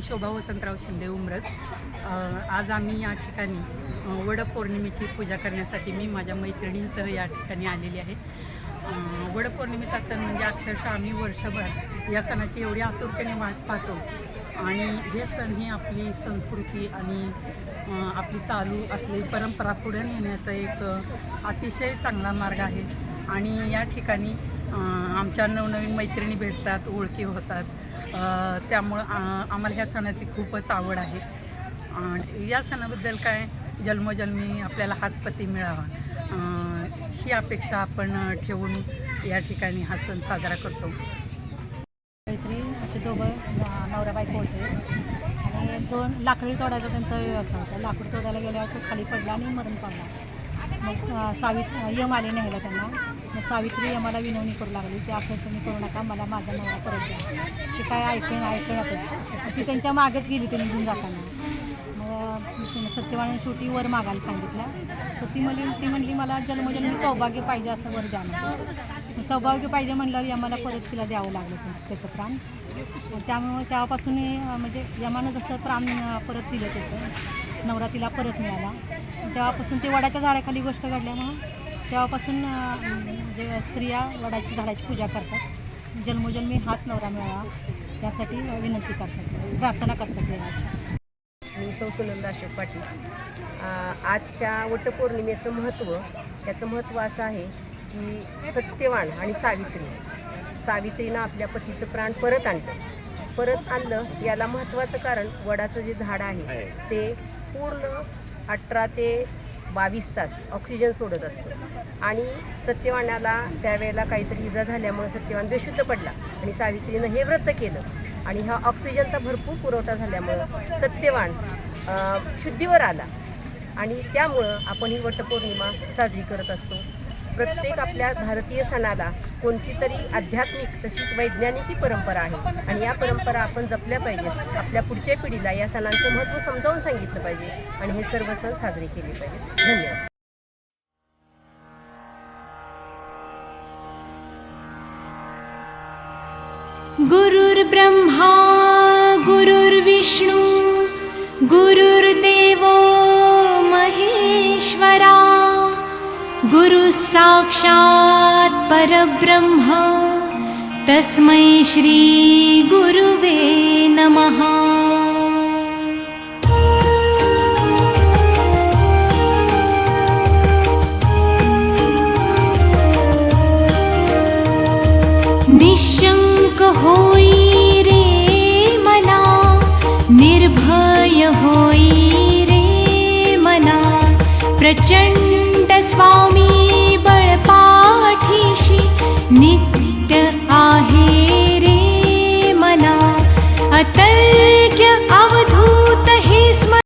मी शोभा वसंतराव शिंदे उमरज. आज आम्ही या ठिकाणी वडपौर्णिमेची पूजा करण्यासाठी मी माझ्या मैत्रिणींसह या ठिकाणी आलेली आहे. वडपौर्णिमेचा सण म्हणजे अक्षरशः आम्ही वर्षभर या सणाची एवढी आतुरतेने वाट पाहतो. आणि हे सण ही आपली संस्कृती आणि आपली चालू असलेली परंपरा पुढे नेण्याचा एक अतिशय चांगला मार्ग आहे. आणि या ठिकाणी आमच्या नवनवीन मैत्रिणी भेटतात ओळखी होतात. त्यामुळं आम्हाला ह्या सणाची खूपच आवड आहे. आणि या सणाबद्दल काय? जन्मोजन्मी आपल्याला हाच पती मिळावा. ही अपेक्षा आपण ठेवून या ठिकाणी हा सण साजरा करतो. मैत्री असे दोघं न- नवरा बायको होते. आणि दोन लाकडी तोडायचा त्यांचा व्यवसाय होता. लाकूड तोडायला गेल्यावर तो खाली पडला आणि मरण पावला. मग सा- सावित्री यम आले न्यायला त्यांना. मग सावित्री यमाला विनवणी करू लागली. की असं तुम्ही करू नका मला माझा नवरा परत द्या. ते काय ऐकून ऐकणारच. ती त्यांच्या मागेच गेली ते निघून जाताना. मग सत्यवान शेवटी वर मागायला सांगितलं. तर ती म्हणली ती म्हणली मला जन्मजन्मी सौभाग्य पाहिजे असं वर द्या सौभाग्य पाहिजे म्हणल्यावर यमाला परत तिला द्यावं लागलं त्याचं प्राण. त्यामुळं त्यापासून म्हणजे यमानं जसं प्राण परत दिलं त्याचं. नवरा तिला परत मिळाला. तेव्हापासून ते वडाच्या झाडाखाली गोष्ट घडल्यामुळं तेव्हापासून अं, म्हणजे स्त्रिया वडाच्या झाडाची पूजा करतात. जन्मोजन्मी हाच नवरा मिळावा यासाठी विनंती करतात. प्रार्थना करतात देवाची. मी सौ सुनंदा अशोक पाटील. आजच्या वटपौर्णिमेचं महत्त्व याचं महत्त्व असं आहे की सत्यवान आणि सावित्री. सावित्रीनं आपल्या पतीचं प्राण परत आणलं. परत आणलं याला महत्त्वाचं कारण वडाचं जे झाड आहे. ते पूर्ण अठरा ते बावीस तास ऑक्सिजन सोडत असतं. आणि सत्यवानाला त्यावेळेला काहीतरी इजा झाल्यामुळं सत्यवान बेशुद्ध पडला आणि सावित्रीनं हे व्रत केलं. आणि हा ऑक्सिजनचा भरपूर पुरवठा झाल्यामुळं सत्यवान शुद्धीवर आला. आणि त्यामुळं आपण ही वटपौर्णिमा साजरी करत असतो. प्रत्येक आपल्या भारतीय सणाला कोणती तरी आध्यात्मिक तशीच वैज्ञानिक ही परंपरा आहे. आणि या परंपरा आपण जपल्या पाहिजेत. आपल्या पुढच्या पिढीला या सणांचं महत्त्व समजावून सांगितलं पाहिजे. आणि हे सर्व सण साजरे केले पाहिजेत. धन्यवाद. गुरुर्ब्रह्मा गुरुर्विष्णु गुरु गुरुः साक्षात् परब्रह्म। तस्मै श्रीगुरुवे नमः। निशङ्क होई रे मना निर्भय होई रे मना प्रचण्ड